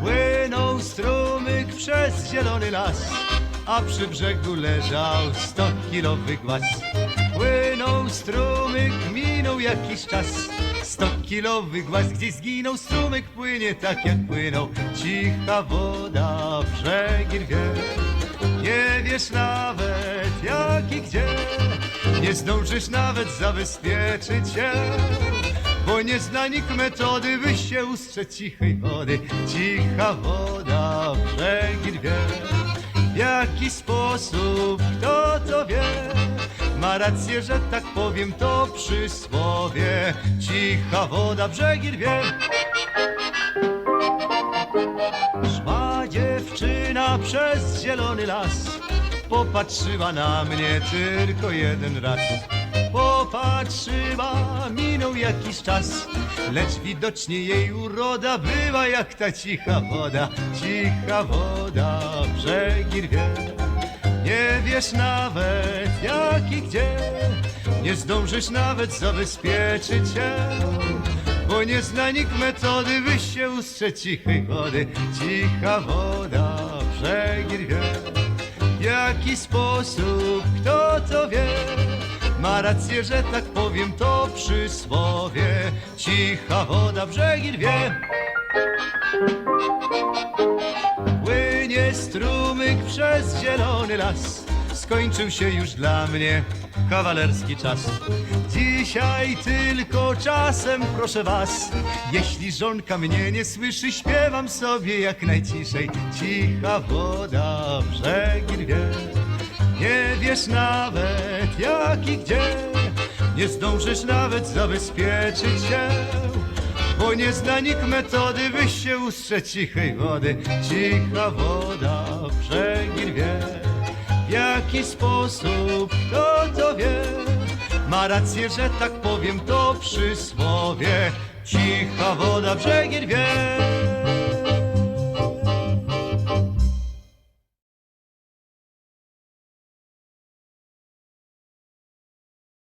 Płynął strumyk przez zielony las, a przy brzegu leżał stokilowy głaz. Płynął strumyk, minął jakiś czas. Stokilowy głaz gdzieś zginął, strumyk płynie tak jak płynął. Cicha woda, brzegi rwie. Nie wiesz nawet jak i gdzie, nie zdążysz nawet zabezpieczyć się. Bo nie zna nikt metody, by się ustrzec cichej wody. Cicha woda, brzegi rwie. W jaki sposób, kto to wie? Ma rację, że tak powiem, to przysłowie. Cicha woda, brzegi rwie. Szła dziewczyna przez zielony las Popatrzyła na mnie tylko jeden raz Popatrzyła, minął jakiś czas Lecz widocznie jej uroda była jak ta cicha woda Cicha woda, brzegi rwie Nie wiesz nawet jak i gdzie Nie zdążysz nawet zabezpieczyć się bo nie zna nikt metody, by się ustrzec cichej wody. Cicha woda, brzegi rwie. W jaki sposób, kto to wie? Ma rację, że tak powiem, to przysłowie. Cicha woda, brzegi rwie. Płynie strumyk przez zielony las. Skończył się już dla mnie kawalerski czas. Dzisiaj tylko czasem proszę was. Jeśli żonka mnie nie słyszy Śpiewam sobie jak najciszej. Cicha woda, brzegi rwie Nie wiesz nawet jak i gdzie Nie zdążysz nawet zabezpieczyć się bo nie zna nikt metody, by się ustrzec cichej wody. Cicha woda, brzegi rwie. W jaki sposób, kto to wie? Ma rację, że tak powiem, to przysłowie. Cicha woda, brzegi rwie.